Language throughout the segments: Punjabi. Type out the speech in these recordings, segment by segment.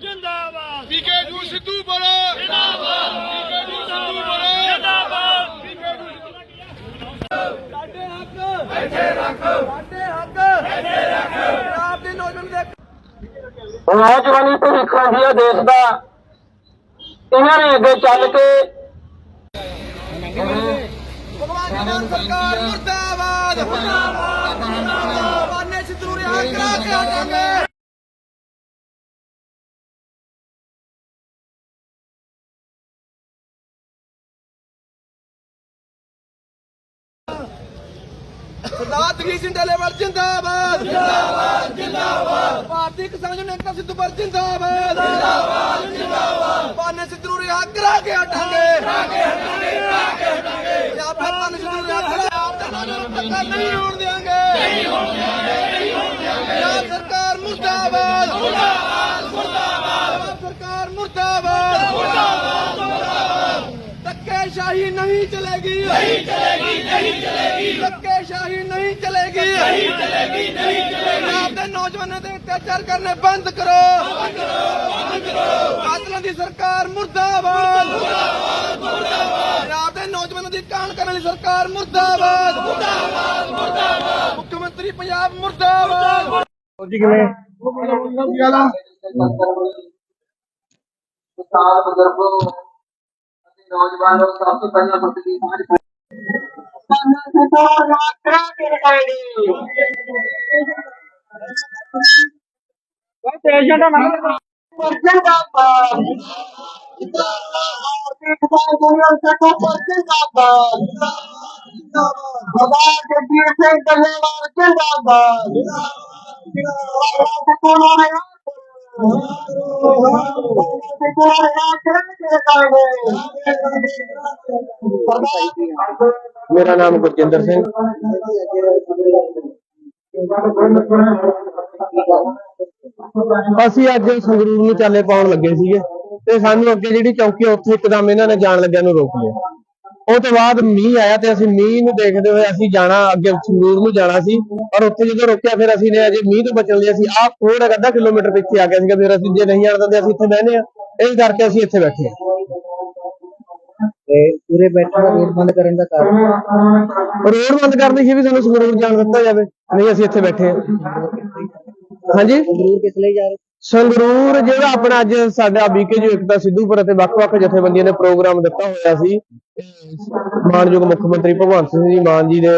ਜਿੰਦਾਬਾਦ ਪੀਕੇ ਜੂ ਸਿੱਧੂ ਬੋਲੋ ਜਿੰਦਾਬਾਦ ਪੀਕੇ ਜੂ ਸਿੱਧੂ ਬੋਲੋ ਜਿੰਦਾਬਾਦ ਸਾਡੇ ਹੱਕ ਇੱਥੇ ਰੱਖ ਸਾਡੇ ਹੱਕ ਇੱਥੇ ਰੱਖ ਪੰਜਾਬ ਦੇ ਨੌਜਵਾਨ ਦੇ ਨੌਜਵਾਨੀ ਭਵਿੱਖਾਂ ਦੀ ਹੈ ਦੇਸ਼ ਦਾ। ਇਹਨਾਂ ਨੇ ਅੱਗੇ ਚੱਲ ਕੇ ਭਗਵਾਨ ਮਾਨ ਸਰਕਾਰ ਮੁਰਦਾਬਾਦ। ਬਾਨੇ ਸਿੱਧੂ ਰਿਹਾ ਕਰਾ ਕੇ ਹਟਾਂਗੇ ਸਰਦਾਰ ਤਗੀ ਸਿੰਘ ਡੇਲੇਵਾਲ ਜਿੰਦਾਬਾਦ ਜਿੰਦਾਬਾਦ। ਜਿੰਦਾਬਾਦ ਭਾਰਤੀ ਕਿਸਾਨ ਯੂਨੀਅਨ ਏਕਤਾ ਸਿੱਧੂ ਪਰ ਜਿੰਦਾਬਾਦ। ਜਿੰਦਾਬਾਦ ਜਿੰਦਾਬਾਦ ਬਾਨੇ ਸਿੱਧੂ ਰਿਹਾ ਕਰਾ ਕੇ ਹਟਾਂਗੇ। ਕਰਾ ਕੇ ਹਟਾਂਗੇ ਕਰਾ ਕੇ ਹਟਾਂਗੇ ਜਾਂ ਫਿਰ ਦਾ ਨਹੀਂ ਹੋਣ ਦੇਾਂਗੇ ਨਹੀਂ ਹੋਣ ਦੇਾਂਗੇ ਨਹੀਂ ਹੋਣ ਦੇਾਂਗੇ ਸਰਕਾਰ ਮੁਰਦਾਬਾਦ। ਮੁਰਦਾਬਾਦ ਮੁਰਦਾਬਾਦ ਸਰਕਾਰ ਮੁਰਦਾਬਾਦ। ਮੁਰਦਾਬਾਦ ਮੁਰਦਾਬਾਦ ਧੱਕੇਸ਼ਾਹੀ ਨਹੀਂ ਚਲੇਗੀ। ਨਹੀਂ ਚਲੇਗੀ ਨਹੀਂ ਚਲੇਗੀ। ਧੱਕੇਸ਼ਾਹੀ ਨਹੀਂ ਚਲੇਗੀ ਨਹੀਂ ਚਲੇਗੀ ਨਹੀਂ ਚਲੇਗੀ ਪੰਜਾਬ ਦੇ ਨੌਜਵਾਨਾਂ ਤੇ ਅਤਿਆਚਾਰ ਕਰਨੇ ਬੰਦ ਕਰੋ ਬੰਦ ਕਰੋ ਬੰਦ ਕਰੋ। ਕਾਤਲਾਂ ਦੀ ਸਰਕਾਰ ਮੁਰਦਾਬਾਦ। ਮੁਰਦਾਬਾਦ ਮੁਰਦਾਬਾਦ। ਪੰਜਾਬ ਦੇ ਨੌਜਵਾਨਾਂ ਦੀ ਕਾਣ ਕਰਨ ਵਾਲੀ ਸਰਕਾਰ ਮੁਰਦਾਬਾਦ। ਮੁਰਦਾਬਾਦ ਮੁਰਦਾਬਾਦ। ਮੁੱਖ ਮੰਤਰੀ ਪੰਜਾਬ ਮੁਰਦਾਬਾਦ। ਕਿਸਾਨ ਬਜ਼ੁਰਗੋ ਅਤੇ ਨੌਜਵਾਨੋ ਸਭ ਤੋਂ ਪਹਿਲਾਂ ਦੀ ਸਾਂਝ ਸਾਨੂੰ ਸਰਕਾਰ ਰਾਜ ਕਰਾ ਕੇ ਦਿਖਾਏਗੀ ਉਹ ਦੇਸ਼ਾਂ ਦਾ ਨਾਮ ਮੁਰਦਾਬਾਦ ਭਾਰਤੀ ਕਿਸਾਨ ਯੂਨੀਅਨ ਸੇਖੋ ਜਿੰਦਾਬਾਦ ਸਰਦਾਰ ਸਿੰਘ ਡੱਲੇਵਾਲ ਜਿੰਦਾਬਾਦ ਮੇਰਾ ਨਾਮ ਗੁਰਜਿੰਦਰ ਸਿੰਘ। ਅਸੀਂ ਅੱਜ ਸੰਗਰੂਰ ਨੂੰ ਚਾਲੇ ਪਾਉਣ ਲੱਗੇ ਸੀਗੇ ਤੇ ਸਾਨੂੰ ਅੱਗੇ ਜਿਹੜੀ ਚੌਕੀ ਆ ਉੱਥੇ ਇੱਕਦਮ ਇਹਨਾਂ ਨੇ ਜਾਣ ਲੱਗਿਆ ਨੂੰ ਰੋਕ ਲਿਆ। ਉਹ ਤੋਂ ਬਾਅਦ ਮੀਂਹ ਆਇਆ ਤੇ ਅਸੀਂ ਮੀਂਹ ਨੂੰ ਦੇਖਦੇ ਹੋਏ ਅਸੀਂ ਜਾਣਾ ਅੱਗੇ ਸੰਗਰੂਰ ਨੂੰ ਜਾਣਾ ਸੀ ਪਰ ਉੱਥੇ ਜਦੋਂ ਰੋਕਿਆ ਫਿਰ ਅਸੀਂ ਨੇ ਅਜੇ ਮੀਂਹ ਤੋਂ ਬਚਣ ਲਈ ਅਸੀਂ ਆਹ ਥੋੜਾ ਅੱਧਾ ਕਿਲੋਮੀਟਰ ਪਿੱਛੇ ਆ ਗਏ ਸੀਗਾ ਫਿਰ ਅਸੀਂ ਜੇ ਨਹੀਂ ਜਾਣ ਦਿੰਦੇ ਅਸੀਂ ਇੱਥੇ ਬਹਿਨੇ ਆ ਇਸ ਕਰਕੇ ਅਸੀਂ ਇੱਥੇ ਬੈਠੇ ਹਾਂ। ਤੇ ਪੂਰੇ ਬੈਠਣ ਦਾ ਰੋਡ ਬੰਦ ਕਰਨ ਦਾ ਕਾਰਨ? ਰੋਡ ਬੰਦ ਕਰਨੀ ਸੀ ਵੀ ਸਾਨੂੰ ਸੰਗਰੂਰ ਜਾਣ ਦਿੱਤਾ ਜਾਵੇ ਨਹੀਂ ਅਸੀਂ ਇੱਥੇ ਬੈਠੇ ਹਾਂ। ਹਾਂਜੀ। ਸੰਗਰੂਰ ਕਿਸ ਲਈ ਜਾ ਰਹੇ ਸੰਗਰੂਰ ਜਿਹੜਾ ਆਪਣਾ ਅੱਜ ਸਾਡਾ ਬੀਕੇ ਜੋ ਇਕਤਾ ਸਿੱਧੂਪੁਰ ਅਤੇ ਵੱਖ-ਵੱਖ ਜਥੇਬੰਦੀਆਂ ਨੇ ਪ੍ਰੋਗਰਾਮ ਦਿੱਤਾ ਹੋਇਆ ਸੀ। ਮਾਨਯੋਗ ਮੁੱਖ ਮੰਤਰੀ ਭਗਵੰਤ ਸਿੰਘ ਜੀ ਮਾਨ ਜੀ ਦੇ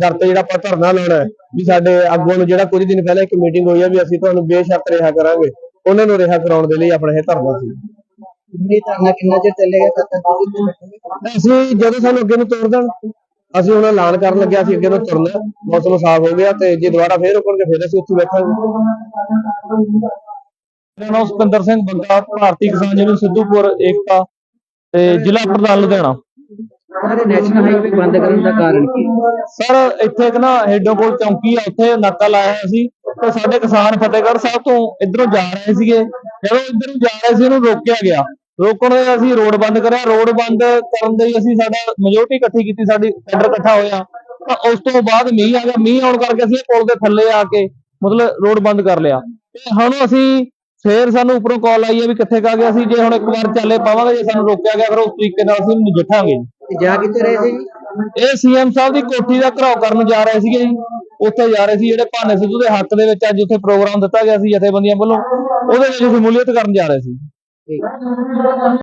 ਦਰ ਤੇ ਜਿਹੜਾ ਆਪਾਂ ਧਰਨਾ ਲਾਉਣਾ ਹੈ ਵੀ ਸਾਡੇ ਆਗੂਆਂ ਨੂੰ ਜਿਹੜਾ ਕੁਝ ਦਿਨ ਪਹਿਲਾਂ ਇੱਕ ਮੀਟਿੰਗ ਹੋਈ ਆ ਵੀ ਅਸੀਂ ਤੁਹਾਨੂੰ ਬੇਸ਼ਰਤ ਰਿਹਾ ਕਰਾਂਗੇ। ਉਹਨਾਂ ਨੂੰ ਰਿਹਾ ਕਰਾਉਣ ਦੇ ਲਈ ਆਪਣਾ ਇਹ ਧਰਨਾ ਸੀ। ਕਿੰਨੀ ਧਰਨਾ ਕਿੰਨਾ ਚਿਰ ਚੱਲੇਗਾ? ਕਦ ਤੱਕ ਅਸੀਂ ਜਦੋਂ ਸਾਨੂੰ ਅੱਗੇ ਨੂੰ ਤੋਰ ਦੇਣ। ਅਸੀਂ ਹੁਣ ਐਲਾਨ ਕਰਨ ਲੱਗਿਆ ਸੀ ਅੱਗੇ ਨੂੰ ਤੁਰਨਾ। ਮੌਸਮ ਸਾਫ਼ ਹੋ ਗਿਆ ਤੇ ਜੇ ਦੁਬਾਰਾ ਫੇਰ ਰੁਕਣਗੇ ਫਿਰ ਅਸੀਂ ਉੱਥੇ ਬੈਠਾਂਗੇ। ਮੇਰਾ ਨਾਮ ਸੁਪਿੰਦਰ ਸਿੰਘ ਬੰਗਾ ਭਾਰਤੀ ਕਿਸਾਨ ਯੂਨੀਅਨ ਸਿੱਧੂਪੁਰ ਏਕਤਾ ਤੇ ਜ਼ਿਲ੍ਹਾ ਪ੍ਰਧਾਨ ਲੁਧਿਆਣਾ। ਸਾਰੇ ਨੈਸ਼ਨਲ ਹਾਈਵੇ ਬੰਦ ਕਰਨ ਦਾ ਕਾਰਨ ਕੀ? ਹੈ? ਸਰ ਇੱਥੇ ਇੱਕ ਨਾ ਹੈਡੋ ਕੋਲ ਚੌਂਕੀ ਆ ਉੱਥੇ ਨਾਕਾ ਲਾਇਆ ਹੋਇਆ ਸੀ ਤੇ ਸਾਡੇ ਕਿਸਾਨ ਫਤਿਹਗੜ੍ਹ ਸਾਹਿਬ ਤੋਂ ਇਧਰੋਂ ਜਾ ਰਹੇ ਸੀਗੇ। ਜਦੋਂ ਇਧਰ ਜਾ ਰਹੇ ਸੀ ਉਹਨੂੰ ਰੋਕਿਆ ਗਿਆ। ਰੋਕਣ ਦੇ ਅਸੀਂ ਰੋਡ ਬੰਦ ਕਰਿਆ। ਰੋਡ ਬੰਦ ਕਰਨ ਦੇ ਲਈ ਅਸੀਂ ਸਾਡਾ ਮੈਜੋਰਟੀ ਇਕੱਠੀ ਕੀਤੀ ਸਾਡੀ ਕੈਡਰ ਇਕੱਠਾ ਹੋਇਆ। ਤਾਂ ਉਸ ਤੋਂ ਬਾਅਦ ਮੀਂਹ ਆ ਗਿਆ। ਮੀਂਹ ਆਉਣ ਕਰਕੇ ਅਸੀਂ ਪੁਲ ਦੇ ਥੱਲੇ ਆ ਕੇ ਮਤਲਬ ਰੋਡ ਬੰਦ ਕਰ ਲਿਆ। ਤੇ ਹੁਣ ਅਸੀਂ ਫੇਰ ਸਾਨੂੰ ਉੱਪਰੋਂ ਕਾਲ ਆਈ ਹੈ ਵੀ ਕਿੱਥੇ ਕਾ ਗਿਆ ਸੀ। ਜੇ ਹੁਣ ਇੱਕ ਵਾਰ ਚਾਲੇ ਪਾਵਾਂਗੇ ਜੇ ਸਾਨੂੰ ਰੋਕਿਆ ਗਿਆ ਫਿਰ ਉਸ ਤਰੀਕੇ ਨਾਲ ਅਸੀਂ ਨਜਿੱਠਾਂਗੇ ਜਾ ਕਿੱਥੇ ਰਹੇ ਸੀ ਜੀ? ਇਹ ਸੀਐਮ ਸਾਹਿਬ ਦੀ ਕੋਠੀ ਦਾ ਘਰਾਓ ਕਰਨ ਜਾ ਰਹੇ ਸੀਗੇ ਜੀ। ਉੱਥੇ ਜਾ ਰਹੇ ਸੀ ਜਿਹੜੇ ਭਾਨੇ ਸਿੱਧੂ ਦੇ ਹੱਕ ਦੇ ਵਿੱਚ ਅੱਜ ਉੱਥੇ ਪ੍ਰੋਗਰਾਮ ਦਿੱਤਾ ਗਿਆ ਸੀ ਜਥੇਬੰਦੀਆਂ ਵੱਲੋਂ। ਉਹਦੇ ਵਿੱਚ ਸ਼ਮੂਲੀਅਤ ਕਰਨ ਜਾ ਰਹੇ ਸੀ। 完成任